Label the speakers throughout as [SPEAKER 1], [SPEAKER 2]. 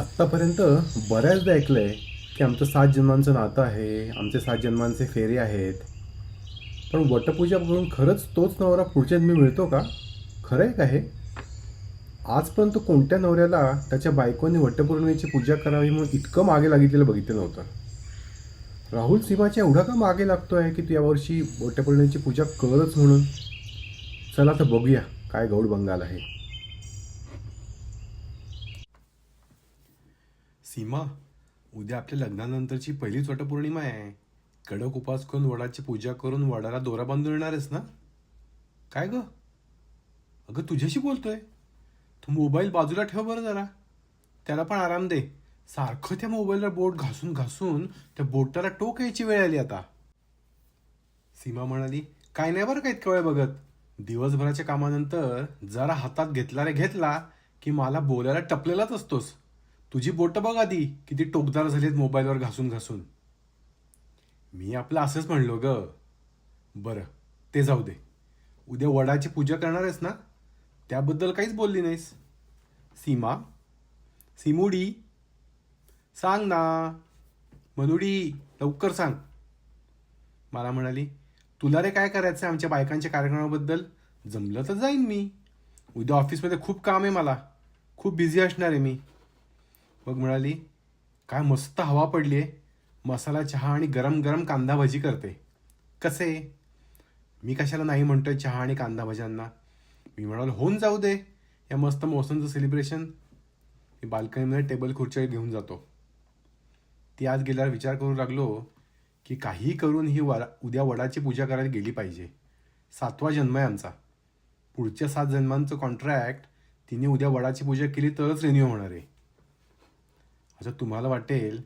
[SPEAKER 1] आत्तापर्यंत बऱ्याचदा ऐकलं आहे की आमचं सात जन्मांचं नातं आहे आमचे सात जन्मांचे फेरे आहेत. पण वटपूजा करून खरंच तोच नवरा पुढच्या जन्मी मिळतो का? खरं आहे का हे? आजपर्यंत कोणत्या नवऱ्याला त्याच्या बायकोने वटपौर्णिमेची पूजा करावी म्हणून इतकं मागे लागितलेलं बघितलं नव्हतं? राहुल सिंहाच्या एवढा का मागे लागतो आहे की तू यावर्षी वटपौर्णिमेची पूजा करच म्हणून? चला तर बघूया काय गौड बंगाल आहे. सीमा उद्या आपल्या लग्नानंतरची पहिलीच वटपौर्णिमा आहे. कडक उपास करून वडाची पूजा करून वडाला दोरा बांधून येणारेस ना? काय ग? अगं तुझ्याशी बोलतोय. तू मोबाईल बाजूला ठेव बरं जरा. त्याला पण आराम दे. सारखं त्या मोबाईलवर बोट घासून घासून त्या बोटाला टोक यायची वेळ आली आता. सीमा म्हणाली काय नाही बरं का इतकं वेळ बघत? दिवसभराच्या कामानंतर जरा हातात घेतला रे घेतला की मला बोलायला टपलेलाच असतोस. तुझी बोटं बघ आधी किती टोकदार झालीत मोबाईलवर घासून घासून. मी आपलं असंच म्हणलो ग. बरं ते जाऊ दे. उद्या वडाची पूजा करणार आहेस ना? त्याबद्दल काहीच बोलली नाहीस. सीमा सिमुडी सांग ना. मनुडी लवकर सांग. मला म्हणाली तुला रे काय करायचं आहे आमच्या बायकांच्या कार्यक्रमाबद्दल? जमलं तर जाईन मी. उद्या ऑफिसमध्ये खूप काम आहे मला. खूप बिझी असणार आहे मी. मग म्हणाली काय मस्त हवा पडली आहे मसाला चहा आणि गरम गरम कांदा भजी करते. कसे? मी कशाला नाही म्हणतो चहा आणि कांदा भज्यांना. मी म्हणाल होऊन जाऊ दे. या मस्त मोसमचं सेलिब्रेशन मी बाल्कनीमध्ये टेबल खुर्च्या घेऊन जातो. ती आज गेल्यावर विचार करू लागलो की काहीही करून ही वडा उद्या वडाची पूजा करायला गेली पाहिजे. सातवा जन्म आहे आमचा. पुढच्या सात जन्मांचं कॉन्ट्रॅक्ट तिने उद्या वडाची पूजा केली तरच रिन्यू होणार आहे. आता तुम्हाला वाटेल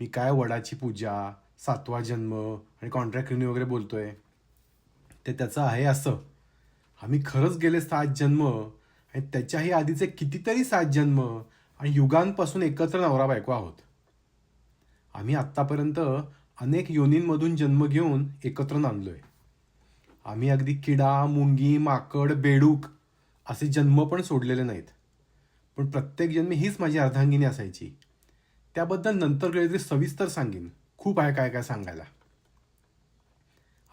[SPEAKER 1] मी काय वडाची पूजा सातवा जन्म आणि कॉन्ट्रॅक्ट रिन्यू वगैरे बोलतो आहे ते त्याचं आहे असं. आम्ही खरंच गेले सात जन्म आणि त्याच्याही आधीचे कितीतरी सात जन्म आणि युगांपासून एकत्र नवरा बायको आहोत. आम्ही आत्तापर्यंत अनेक योनींमधून जन्म घेऊन एकत्र नांदलोय. आम्ही अगदी किडा मुंगी माकड बेडूक असे जन्म पण सोडलेले नाहीत. पण प्रत्येक जन्मी हीच माझी अर्धांगिनी असायची. त्याबद्दल नंतर कधीतरी सविस्तर सांगेन. खूप आहे काय काय सांगायला.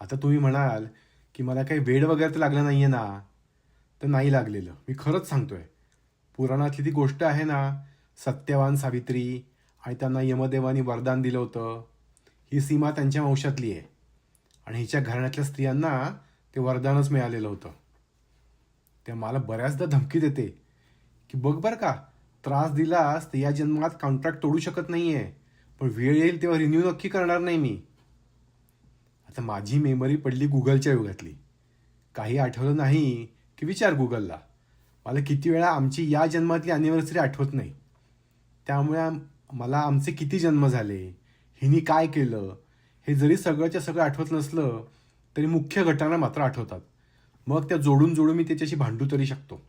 [SPEAKER 1] आता तुम्ही म्हणाल की मला काही वेड वगैरे तर लागला नाही आहे ना. तर नाही लागलेलं. मी खरंच सांगतोय. पुराणातली ती गोष्ट आहे ना सत्यवान सावित्री आणि त्यांना यमदेवानी वरदान दिलं होतं. ही सीमा त्यांच्या वंशातली आहे. आणि हिच्या घराण्यातल्या स्त्रियांना ते वरदानच मिळालेलं होतं. त्या मला बऱ्याचदा धमकी देते. की बघ बरं का त्रास दिलास तर या जन्मात कॉन्ट्रॅक्ट तोडू शकत नाही आहे पण वेळ येईल तेव्हा रिन्यू नक्की करणार नाही मी. आता माझी मेमरी पडली गुगलच्या युगातली. काही आठवलं नाही की विचार गुगलला मला किती वेळा आमची या जन्मातली अॅनिव्हर्सरी आठवत नाही. त्यामुळे मला आमचे किती जन्म झाले हिनी काय केलं हे जरी सगळंच्या सगळं आठवत नसलं तरी मुख्य घटना मात्र आठवतात. मग त्या जोडून जोडून मी त्याच्याशी भांडू तरी शकतो.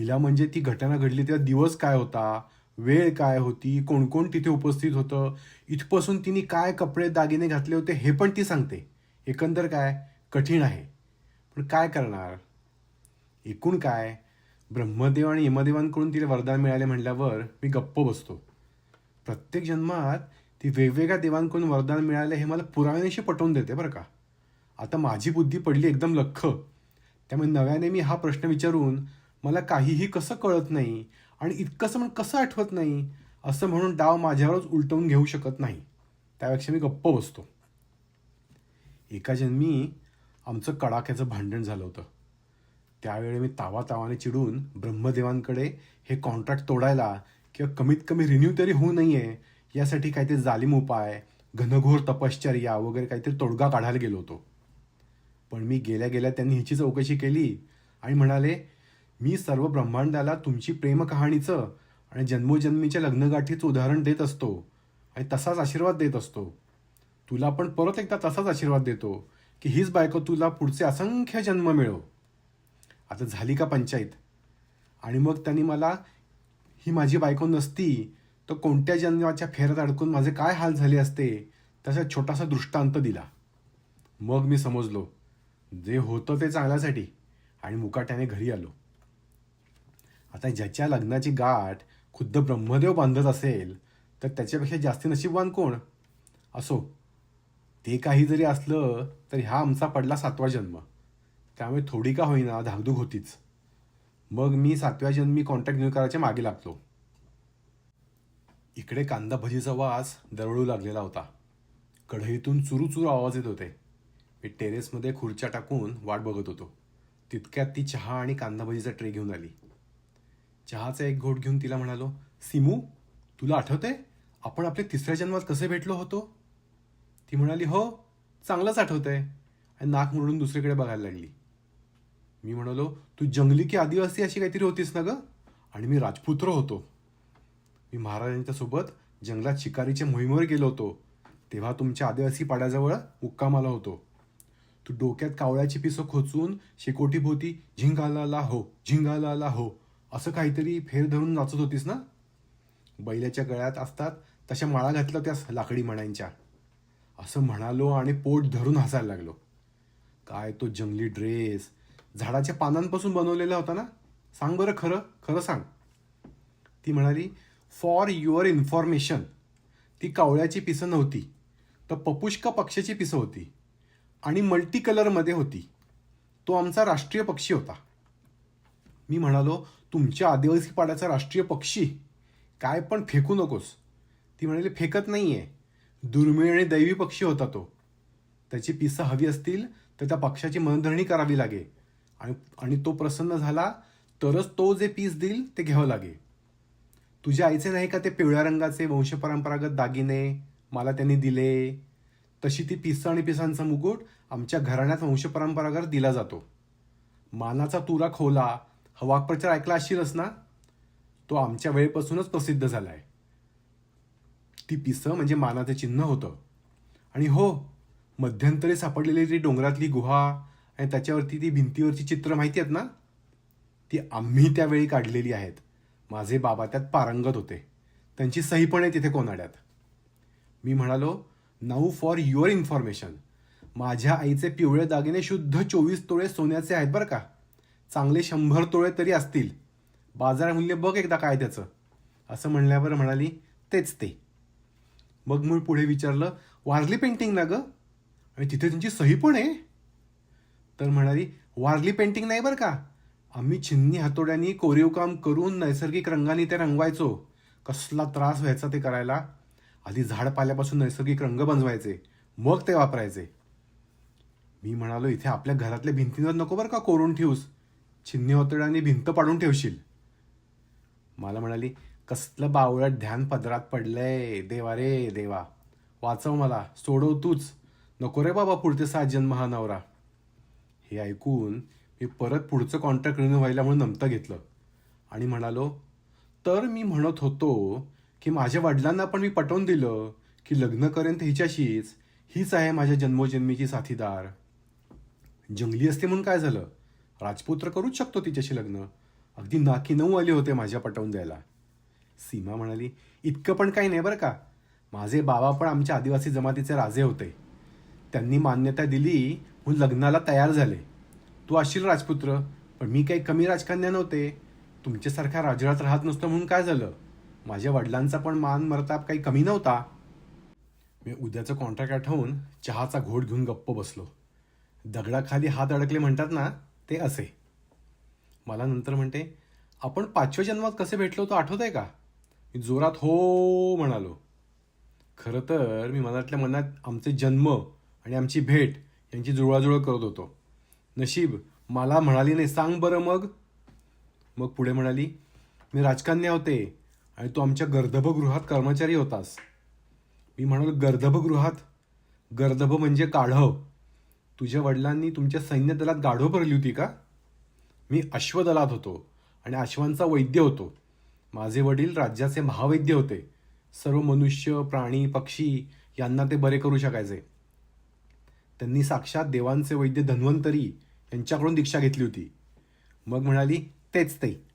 [SPEAKER 1] हिला म्हणजे ती घटना घडली तेव्हा दिवस काय होता वेळ काय होती कोण कोण तिथे उपस्थित होतं इथपासून तिने काय कपडे दागिने घातले होते हे पण ती सांगते. एकंदर काय? कठीण आहे. पण काय करणार? एकूण काय? ब्रह्मदेव आणि यमदेवांकडून तिला वरदान मिळाले म्हटल्यावर मी गप्प बसतो. प्रत्येक जन्मात ती वेगवेगळ्या देवांकडून वरदान मिळाले हे मला पुराव्यानेशी पटवून देते बरं का. आता माझी बुद्धी पडली एकदम लख्ख. त्यामुळे नव्याने मी हा प्रश्न विचारून मला काहीही कसं कळत नाही आणि इतकंसं पण कसं आठवत नाही असं म्हणून डाव माझ्यावरच उलटवून घेऊ शकत नाही. त्यापेक्षा मी गप्प बसतो. एका जन्मी आमचं कडाक्याचं भांडण झालं होतं. त्यावेळी मी तावा तावाने चिडून ब्रह्मदेवांकडे हे कॉन्ट्रॅक्ट तोडायला किंवा कमीत कमी रिन्यू तरी होऊ नये यासाठी काहीतरी जालिम उपाय घनघोर तपश्चर्या वगैरे काहीतरी तोडगा काढायला गेलो होतो. पण मी गेल्या गेल्या त्यांनी हिची चौकशी केली आणि म्हणाले मी सर्व ब्रह्मांडाला तुमची प्रेम कहाणीचं आणि जन्मोजन्मीच्या लग्नगाठीचं उदाहरण देत असतो आणि तसाच आशीर्वाद देत असतो. तुला पण परत एकदा तसाच आशीर्वाद देतो की हीच बायको तुला पुढचे असंख्य जन्म मिळो. आता झाली का पंचायत? आणि मग त्यांनी मला ही माझी बायको नसती तर कोणत्या जन्माच्या फेऱ्यात अडकून माझे काय हाल झाले असते? त्याचा छोटासा दृष्टांत दिला. मग मी समजलो जे होतं ते चांगल्यासाठी. आणि मुकाट्याने घरी आलो. आता ज्याच्या लग्नाची गाठ खुद्द ब्रह्मदेव बांधत असेल तर त्याच्यापेक्षा जास्ती नशीबवान कोण? असो ते काही जरी असलं तर ह्या आमचा पडला सातवा जन्म. त्यामुळे थोडी का होईना धाकधूक होतीच. मग मी सातव्या जन्मी कॉन्टॅक्ट न्यू करायच्या मागे लागलो. इकडे कांदा भजीचा वास दरवळू लागलेला होता. कढईतून चुरू चुरू आवाज येत होते. मी टेरेसमध्ये खुर्च्या टाकून वाट बघत होतो. तितक्यात ती चहा आणि कांदा भजीचा ट्रे घेऊन आली. चहाचा एक घोट घेऊन तिला म्हणालो सिमू तुला आठवते आपण आपले तिसऱ्या जन्मात कसे भेटलो होतो? ती म्हणाली हो चांगलंच आठवतंय. आणि नाक म्हणून दुसरीकडे बघायला लागली. मी म्हणालो तू जंगली की आदिवासी अशी काहीतरी होतीस ना ग? आणि मी राजपुत्र होतो. मी महाराजांच्या सोबत जंगलात शिकारीच्या मोहिमेवर गेलो होतो. तेव्हा तुमच्या आदिवासी पाड्याजवळ मुक्कामाला होतो. तू डोक्यात कावळ्याची पिसं खोचून शेकोटीभोवती झिंगालाला हो झिंगालाला हो असं काहीतरी फेर धरून नाचत होतीस ना? बैलाच्या गळ्यात असतात तशा माळा घातल्या त्यास लाकडी म्हणांच्या असं म्हणालो आणि पोट धरून हसायला लागलो. काय तो जंगली ड्रेस झाडाच्या पानांपासून बनवलेला होता ना? सांग बरं खरं खरं सांग. ती म्हणाली फॉर युअर इन्फॉर्मेशन ती कावळ्याची पिसं नव्हती तर पपुष्का पक्षाची पिसं होती आणि मल्टी कलरमध्ये होती. तो आमचा राष्ट्रीय पक्षी होता. मी म्हणालो तुमच्या आदिवासी पाड्याचा राष्ट्रीय पक्षी? काय पण फेकू नकोस. ती म्हणाली फेकत नाही आहे दुर्मिळ आणि दैवी पक्षी होता तो. त्याची पिसं हवी असतील तर त्या पक्षाची मनधरणी करावी लागे. आणि आणि तो प्रसन्न झाला तरच तो जे पीस देईल ते घ्यावं लागे. तुझ्या आईचे नाही का ते पिवळ्या रंगाचे वंशपरंपरागत दागिने मला त्यांनी दिले? तशी ती पिसं आणि पिसांचा मुकुट आमच्या घराण्यात वंशपरंपरागत दिला जातो. मानाचा तुरा खोला हा वाक्प्रचार ऐकला असशीलच ना? तो आमच्या वेळेपासूनच प्रसिद्ध झाला आहे ती पिसं म्हणजे मानाचं चिन्ह होतं. आणि हो मध्यंतरी सापडलेली ती डोंगरातली गुहा आणि त्याच्यावरती ती भिंतीवरची चित्र माहिती आहेत ना? ती आम्ही त्यावेळी काढलेली आहेत. माझे बाबा त्यात पारंगत होते. त्यांची सही पण आहे तिथे कोनाड्यात. मी म्हणालो नाऊ फॉर युअर इन्फॉर्मेशन. माझ्या आईचे पिवळे दागिने शुद्ध चोवीस तोळे सोन्याचे आहेत बरं का? चांगले शंभर तोळे तरी असतील. बाजारमूल्य बघ एकदा काय त्याचं. असं म्हणल्यावर म्हणाली तेच ते. मग मी पुढे विचारलं वारली पेंटिंग ना गं? आणि तिथे त्यांची सही पण आहे? तर म्हणाली वारली पेंटिंग नाही बरं का? आम्ही छिन्नी हातोड्यांनी कोरीव काम करून नैसर्गिक रंगाने ते रंगवायचो. कसला त्रास व्हायचा ते करायला? आधी झाड पाल्यापासून नैसर्गिक रंग बनवायचे मग ते वापरायचे. मी म्हणालो इथे आपल्या घरातल्या भिंतींवर नको बरं का कोरून ठेवूस छिन्नी हातोड्यांनी भिंत पाडून ठेवशील. मला म्हणाली कसलं बावळट ध्यान पदरात पडलंय. देवा रे देवा. वाचव मला सोडव तूच. नको रे बाबा पुढचे सात जन्म हा नवरा. हे ऐकून मी परत पुढचं कॉन्ट्रॅक्ट रिन्यू व्हायला म्हणून नमतं घेतलं. आणि म्हणालो तर मी म्हणत होतो की माझ्या वडिलांना पण मी पटवून दिलं की लग्न करेन तर हिच्याशीच हीच आहे माझ्या जन्मोजन्मीची साथीदार. जंगली असते म्हणून काय झालं? राजपुत्र करूच शकतो तिच्याशी लग्न. अगदी नाकी नऊ आले होते माझ्या पटवून द्यायला. सीमा म्हणाली इतकं पण काही नाही बरं का. माझे बाबा पण आमच्या आदिवासी जमातीचे राजे होते. त्यांनी मान्यता दिली म्हणून लग्नाला तयार झाले. तू असशील राजपुत्र पण मी काही कमी राजकन्या नव्हते. तुमच्यासारख्या राजरात राहत नसतं म्हणून काय झालं? माझ्या वडिलांचा पण मान मरताप काही कमी नव्हता. मी उद्याचं कॉन्ट्रॅक्ट आठवून चहाचा घोट घेऊन गप्प बसलो. दगडाखाली हात अडकले म्हणतात ना ते असे. मला नंतर म्हणते आपण पाचव्या जन्मात कसे भेटलो तो आठवत आहे का? मी जोरात हो म्हणालो. खरं तर मी मनातल्या मनात आमचे जन्म आणि आमची भेट यांची जुळवाजुळव करत होतो. नशीब मला म्हणाली नाही सांग बरं मग. मग पुढे म्हणाली मी राजकन्या होते आणि तू आमच्या गर्दभगृहात कर्मचारी होतास. मी म्हणालो गर्दभगृहात? गर्दभ म्हणजे काढव तुझ्या वडिलांनी तुमच्या सैन्य दलात गाढव भरली होती का? मी अश्वदलात होतो आणि अश्वांचा वैद्य होतो. माझे वडील राज्याचे महावैद्य होते. सर्व मनुष्य प्राणी पक्षी यांना ते बरे करू शकायचे. त्यांनी साक्षात देवांचे वैद्य धन्वंतरी यांच्याकडून दीक्षा घेतली होती. मग म्हणाली तेच ते.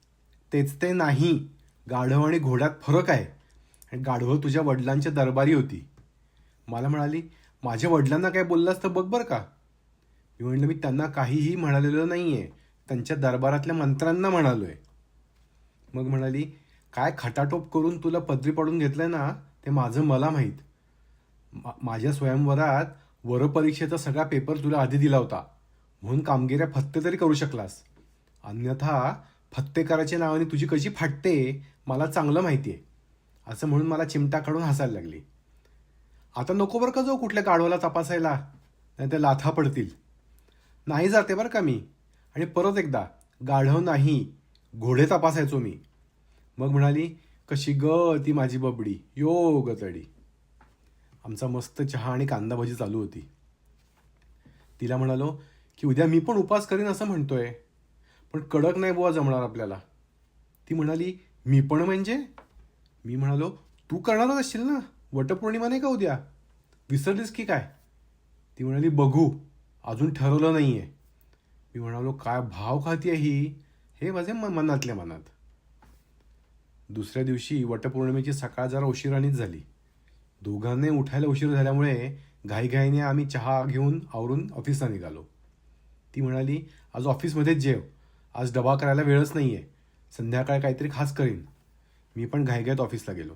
[SPEAKER 1] तेच ते नाही. गाढव आणि घोड्यात फरक आहे. आणि गाढवं तुझ्या वडिलांच्या दरबारी होती. मला म्हणाली माझ्या वडिलांना काय बोललास तर बघ बरं का. मी म्हणलं मी त्यांना काहीही म्हणालेलं नाही आहे त्यांच्या दरबारातल्या मंत्र्यांना म्हणालो आहे मग म्हणाली काय खटाटोप करून तुला पदरी पडून घेतलंय ना ते माझं मला माहीत. मा- माझ्या स्वयंवरात वरपरीक्षेचा सगळा पेपर तुला आधी दिला होता. म्हणून कामगिऱ्या फत्ते तरी करू शकलास. अन्यथा फत्तेकाराच्या नावाने तुझी कशी फाटते मला चांगलं माहिती आहे असं म्हणून मला चिमटा काढून हसायला लागली. आता नको बरं का जाऊ कुठल्या गाढवाला तपासायला? नाही तर लाथा पडतील. नाही जाते बरं का मी. आणि परत एकदा गाढव नाही घोडे तपासायचो मी. मग म्हणाली कशी ग ती माझी बबडी यो ग आमचा मस्त चहा आणि कांदा भजी चालू होती. तिला म्हणालो की उद्या मी पण उपास करीन असं म्हणतोय. पण कडक नाही बुवा जमणार आपल्याला. ती म्हणाली मी पण म्हणजे? मी म्हणालो तू करणारच असशील ना? वटपौर्णिमा नाही का उद्या? विसरलीस की काय? ती म्हणाली बघू. अजून ठरवलं नाही आहे मी म्हणालो काय भाव खाती आहे ही? हे माझे म- मनातल्या मनात. दुसऱ्या दिवशी वटपौर्णिमेची सकाळ जरा उशिराणीच झाली. दोघांनी उठायला उशीर झाल्यामुळे घाईघाईने आम्ही चहा घेऊन आवरून ऑफिसला निघालो. ती म्हणाली आज ऑफिसमध्येच जेव. आज डबा करायला वेळच नाही आहे संध्याकाळी काहीतरी खास करीन. मी पण घाईघाईत ऑफिसला गेलो.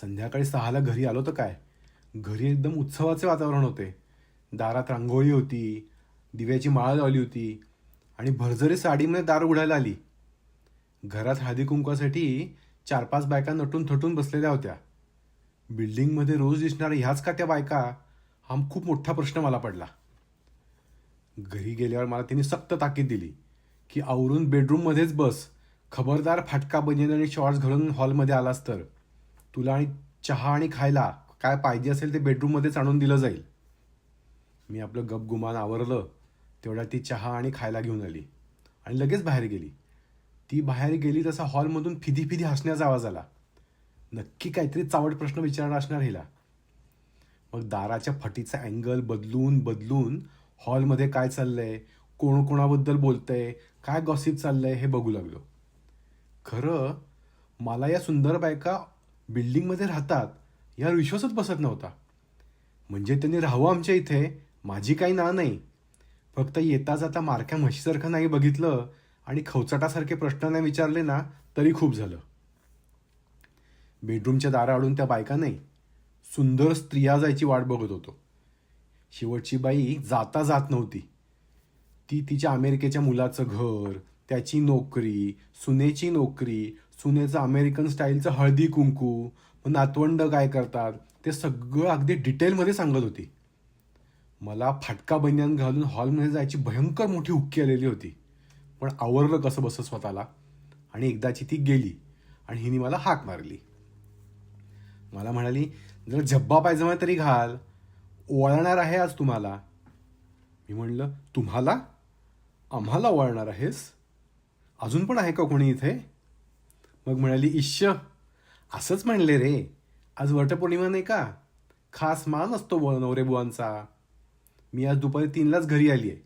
[SPEAKER 1] संध्याकाळी सहाला घरी आलो तर काय? घरी एकदम उत्सवाचे वातावरण होते. दारात रांगोळी होती दिव्याची माळ लावली होती आणि भरजरी साडीमध्ये दार उघडायला आली. घरात हळदी कुंकवासाठी चार पाच बायका नटून थटून बसलेल्या होत्या. बिल्डिंगमध्ये रोज दिसणाऱ्या ह्याच का त्या बायका हा खूप मोठा प्रश्न मला पडला. घरी गेल्यावर मला तिने सक्त ताकीद दिली की आवरून बेडरूममध्येच बस खबरदार फाटका बनियन आणि शॉर्ट्स घालून हॉलमध्ये आलास तर. तुला आणि चहा आणि खायला काय पाहिजे असेल ते बेडरूममध्येच आणून दिलं जाईल. मी आपलं गपगुमान आवरलं तेवढ्या ती चहा आणि खायला घेऊन आली. आणि लगेच बाहेर गेली. ती बाहेर गेली तसा हॉलमधून फिदी फिदी हसण्याचा आवाज आला. नक्की काहीतरी चावट प्रश्न विचारणार असणार हिला. मग दाराच्या फटीचा अँगल बदलून बदलून हॉलमध्ये काय चाललंय कोण कोणाबद्दल बोलतंय काय गॉसिप चाललंय हे बघू लागलो. खरं मला या सुंदर बायका बिल्डिंगमध्ये राहतात यावर विश्वासच बसत नव्हता. म्हणजे त्यांनी राहावं आमच्या इथे माझी काही ना नाही. फक्त येता जाता मारक्या म्हशीसारखं नाही बघितलं आणि खवचटासारखे प्रश्न नाही विचारले ना तरी खूप झालं. बेडरूमच्या दाराआडून त्या बायका नाही सुंदर स्त्रिया जायची वाट बघत होतो. शेवटची बाई जाता जात नव्हती. ती तिच्या अमेरिकेच्या मुलाचं घर त्याची नोकरी सुनेची नोकरी सुनेचं अमेरिकन स्टाईलचं हळदी कुंकू मग नातवंड काय करतात ते सगळं अगदी डिटेलमध्ये सांगत होती. मला फाटका बनियान घालून हॉलमध्ये जायची भयंकर मोठी हुक्की आलेली होती. पण आवरलं कसं बसं स्वतःला? आणि एकदाची ती गेली आणि हिने मला हाक मारली. मला म्हणाली जरा झब्बा पायजमा तरी घाल. ओळणार आहे आज तुम्हाला. मी म्हणलं तुम्हाला? आम्हाला वळणार आहेस? अजून पण आहे का कोणी इथे? मग म्हणाली इश्य असंच म्हणले रे. आज वटपौर्णिमा नाही का? खास मान असतो ब- नवरे बुवांचा. मी आज दुपारी तीनलाच घरी आली आहे.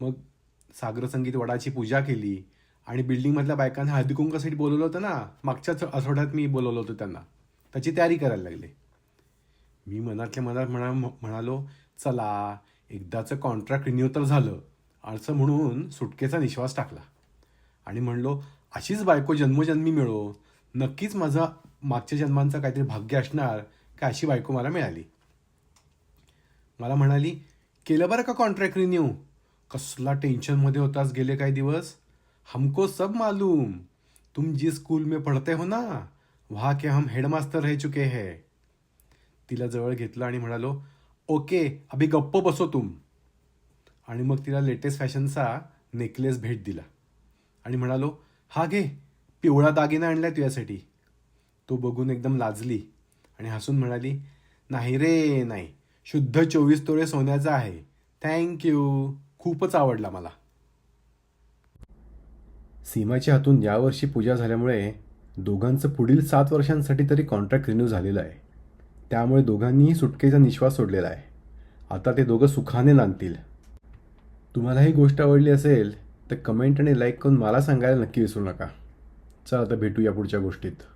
[SPEAKER 1] मग सागर संगीत वडाची पूजा केली आणि बिल्डिंगमधल्या बायकांना हळदी कुंकासाठी बोलवलं होतं ना. मागच्याच आठवड्यात मी बोलवलं होतं त्यांना. त्याची तयारी करायला लागले. मी मनातल्या मनात म्हणा म्हणालो चला एकदाचं कॉन्ट्रॅक्ट रिन्यू तर झालं. असं म्हणून सुटकेचा निश्वास टाकला. आणि म्हणलो अशीच बायको जन्मजन्मी मिळो. नक्कीच माझा मागच्या जन्मांचं काहीतरी भाग्य असणार का अशी बायको मला मिळाली. मला म्हणाली केलं बरं का कॉन्ट्रॅक्ट रिन्यू कसला टेन्शनमध्ये होतास गेले काही दिवस? हमको सब मालूम. तुम जी स्कूल में पढ़ते हो ना वहाँ के हम हेडमास्टर रह चुके हैं. तिला जवळ घेतलं आणि म्हणालो ओके अभि गप्प बसो तुम. आणि मग तिला लेटेस्ट फॅशनचा नेकलेस भेट दिला. आणि म्हणालो हा घे पिवळा दागिना आणला तुझ्यासाठी. तो बघून एकदम लाजली आणि हसून म्हणाली नाही रे नाही. शुद्ध चोवीस तोळे सोन्याचा आहे. थँक्यू खूपच आवडला मला. सीमाच्या हातून यावर्षी पूजा झाल्यामुळे दोघांचं पुढील सात वर्षांसाठी तरी कॉन्ट्रॅक्ट रिन्यू झालेलं आहे. त्यामुळे दोघांनीही सुटकेचा निश्वास सोडलेला आहे. आता ते दोघं सुखाने नांदतील. तुम्हाला ही गोष्ट आवडली असेल तर कमेंट आणि लाईक करून मला सांगायला नक्की विसरू नका. चला आता भेटूया पुढच्या गोष्टीत.